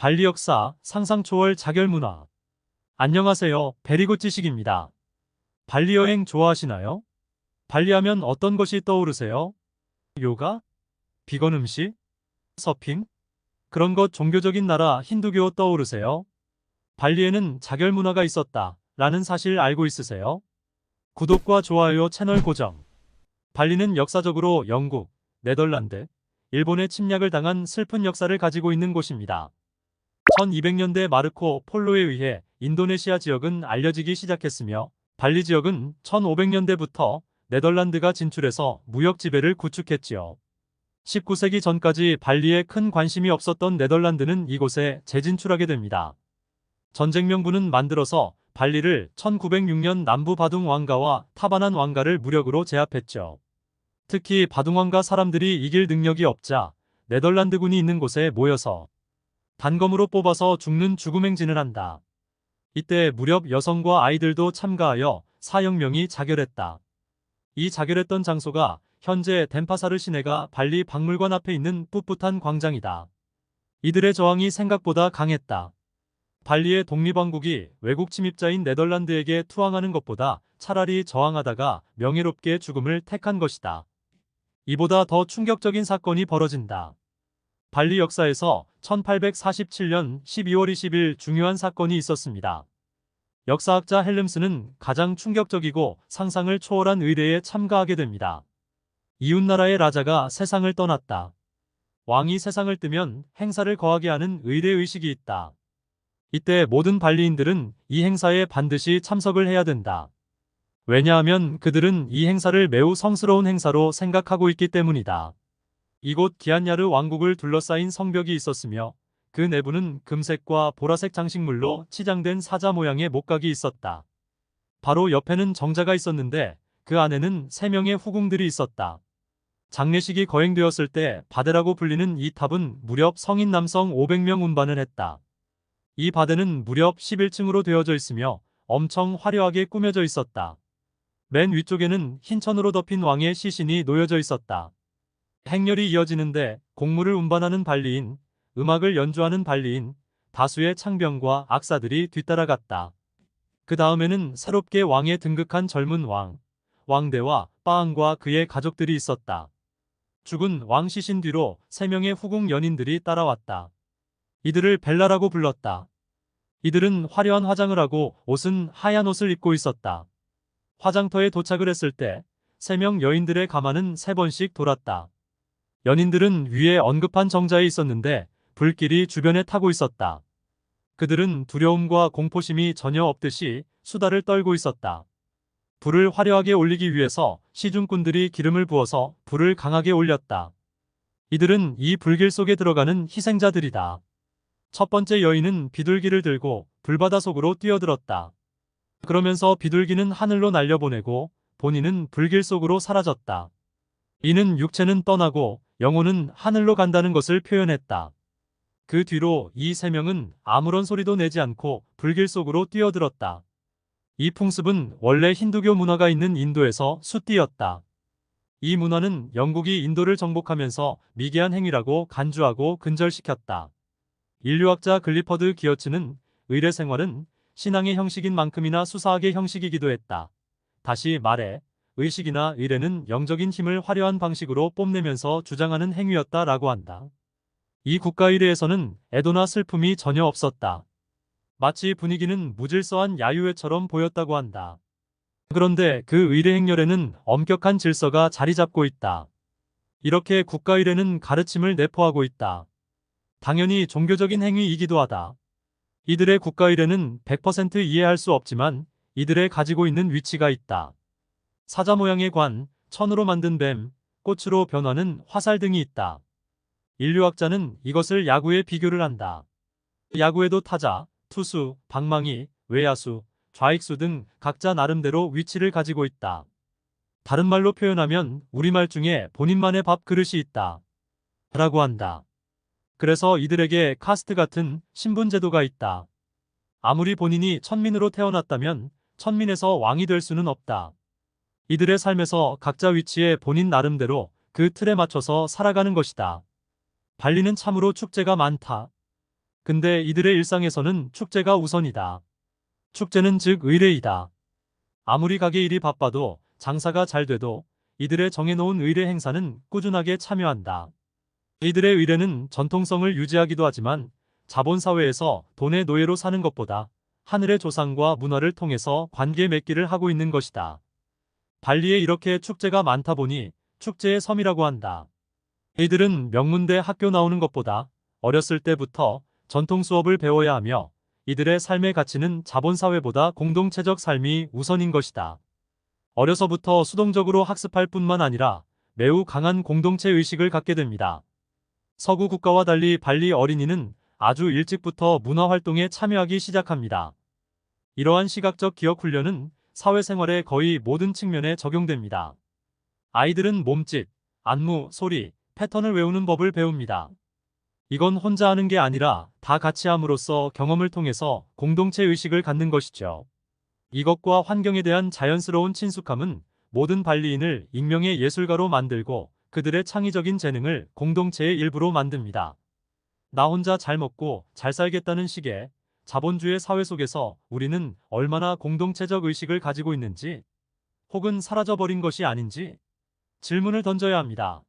발리 역사, 상상 초월 자결 문화. 안녕하세요. 베리고 지식입니다. 발리 여행 좋아하시나요? 발리 하면 어떤 것이 떠오르세요? 요가? 비건 음식? 서핑? 그런 것 종교적인 나라 힌두교 떠오르세요? 발리에는 자결 문화가 있었다. 라는 사실 알고 있으세요? 구독과 좋아요 채널 고정. 발리는 역사적으로 영국, 네덜란드, 일본의 침략을 당한 슬픈 역사를 가지고 있는 곳입니다. 1200년대 마르코 폴로에 의해 인도네시아 지역은 알려지기 시작했으며 발리 지역은 1500년대부터 네덜란드가 진출해서 무역 지배를 구축했지요. 19세기 전까지 발리에 큰 관심이 없었던 네덜란드는 이곳에 재진출하게 됩니다. 전쟁 명분은 만들어서 발리를 1906년 남부 바둥 왕가와 타바난 왕가를 무력으로 제압했죠. 특히 바둥 왕가 사람들이 이길 능력이 없자 네덜란드군이 있는 곳에 모여서 단검으로 뽑아서 죽는 죽음 행진을 한다. 이때 무렵 여성과 아이들도 참가하여 사형명이 자결했다. 이 자결했던 장소가 현재 덴파사르 시내가 발리 박물관 앞에 있는 풋풋한 광장이다. 이들의 저항이 생각보다 강했다. 발리의 독립왕국이 외국 침입자인 네덜란드에게 투항하는 것보다 차라리 저항하다가 명예롭게 죽음을 택한 것이다. 이보다 더 충격적인 사건이 벌어진다. 발리 역사에서 1847년 12월 20일 중요한 사건이 있었습니다. 역사학자 헬름스는 가장 충격적이고 상상을 초월한 의례에 참가하게 됩니다. 이웃나라의 라자가 세상을 떠났다. 왕이 세상을 뜨면 행사를 거하게 하는 의례 의식이 있다. 이때 모든 발리인들은 이 행사에 반드시 참석을 해야 된다. 왜냐하면 그들은 이 행사를 매우 성스러운 행사로 생각하고 있기 때문이다. 이곳 기안야르 왕국을 둘러싸인 성벽이 있었으며 그 내부는 금색과 보라색 장식물로 치장된 사자 모양의 목각이 있었다. 바로 옆에는 정자가 있었는데 그 안에는 세 명의 후궁들이 있었다. 장례식이 거행되었을 때 바대라고 불리는 이 탑은 무렵 성인 남성 500명 운반을 했다. 이 바대는 무렵 11층으로 되어져 있으며 엄청 화려하게 꾸며져 있었다. 맨 위쪽에는 흰 천으로 덮인 왕의 시신이 놓여져 있었다. 행렬이 이어지는데 곡물을 운반하는 발리인, 음악을 연주하는 발리인, 다수의 창병과 악사들이 뒤따라갔다. 그 다음에는 새롭게 왕에 등극한 젊은 왕, 왕대와 빠앙과 그의 가족들이 있었다. 죽은 왕 시신 뒤로 세 명의 후궁 연인들이 따라왔다. 이들을 벨라라고 불렀다. 이들은 화려한 화장을 하고 옷은 하얀 옷을 입고 있었다. 화장터에 도착을 했을 때 세 명 여인들의 가마는 세 번씩 돌았다. 연인들은 위에 언급한 정자에 있었는데 불길이 주변에 타고 있었다. 그들은 두려움과 공포심이 전혀 없듯이 수다를 떨고 있었다. 불을 화려하게 올리기 위해서 시중꾼들이 기름을 부어서 불을 강하게 올렸다. 이들은 이 불길 속에 들어가는 희생자들이다. 첫 번째 여인은 비둘기를 들고 불바다 속으로 뛰어들었다. 그러면서 비둘기는 하늘로 날려보내고 본인은 불길 속으로 사라졌다. 이는 육체는 떠나고 영혼은 하늘로 간다는 것을 표현했다. 그 뒤로 이 세 명은 아무런 소리도 내지 않고 불길 속으로 뛰어들었다. 이 풍습은 원래 힌두교 문화가 있는 인도에서 숫띠였다. 이 문화는 영국이 인도를 정복하면서 미개한 행위라고 간주하고 근절시켰다. 인류학자 글리퍼드 기어츠는 의례 생활은 신앙의 형식인 만큼이나 수사학의 형식이기도 했다. 다시 말해, 의식이나 의례는 영적인 힘을 화려한 방식으로 뽐내면서 주장하는 행위였다라고 한다. 이 국가의례에서는 애도나 슬픔이 전혀 없었다. 마치 분위기는 무질서한 야유회처럼 보였다고 한다. 그런데 그 의례 행렬에는 엄격한 질서가 자리 잡고 있다. 이렇게 국가의례는 가르침을 내포하고 있다. 당연히 종교적인 행위이기도 하다. 이들의 국가의례는 100% 이해할 수 없지만 이들의 가지고 있는 위치가 있다. 사자 모양의 관, 천으로 만든 뱀, 꽃으로 변하는 화살 등이 있다. 인류학자는 이것을 야구에 비교를 한다. 야구에도 타자, 투수, 방망이, 외야수, 좌익수 등 각자 나름대로 위치를 가지고 있다. 다른 말로 표현하면 우리말 중에 본인만의 밥 그릇이 있다. 라고 한다. 그래서 이들에게 카스트 같은 신분제도가 있다. 아무리 본인이 천민으로 태어났다면 천민에서 왕이 될 수는 없다. 이들의 삶에서 각자 위치에 본인 나름대로 그 틀에 맞춰서 살아가는 것이다. 발리는 참으로 축제가 많다. 근데 이들의 일상에서는 축제가 우선이다. 축제는 즉 의례이다. 아무리 가게 일이 바빠도 장사가 잘 돼도 이들의 정해놓은 의례 행사는 꾸준하게 참여한다. 이들의 의례는 전통성을 유지하기도 하지만 자본사회에서 돈의 노예로 사는 것보다 하늘의 조상과 문화를 통해서 관계 맺기를 하고 있는 것이다. 발리에 이렇게 축제가 많다 보니 축제의 섬이라고 한다. 이들은 명문대 학교 나오는 것보다 어렸을 때부터 전통 수업을 배워야 하며 이들의 삶의 가치는 자본사회보다 공동체적 삶이 우선인 것이다. 어려서부터 수동적으로 학습할 뿐만 아니라 매우 강한 공동체 의식을 갖게 됩니다. 서구 국가와 달리 발리 어린이는 아주 일찍부터 문화활동에 참여하기 시작합니다. 이러한 시각적 기억 훈련은 사회생활의 거의 모든 측면에 적용됩니다. 아이들은 몸짓, 안무, 소리, 패턴을 외우는 법을 배웁니다. 이건 혼자 하는 게 아니라 다 같이 함으로써 경험을 통해서 공동체 의식을 갖는 것이죠. 이것과 환경에 대한 자연스러운 친숙함은 모든 발리인을 익명의 예술가로 만들고 그들의 창의적인 재능을 공동체의 일부로 만듭니다. 나 혼자 잘 먹고 잘 살겠다는 식의 자본주의 사회 속에서 우리는 얼마나 공동체적 의식을 가지고 있는지 혹은 사라져버린 것이 아닌지 질문을 던져야 합니다.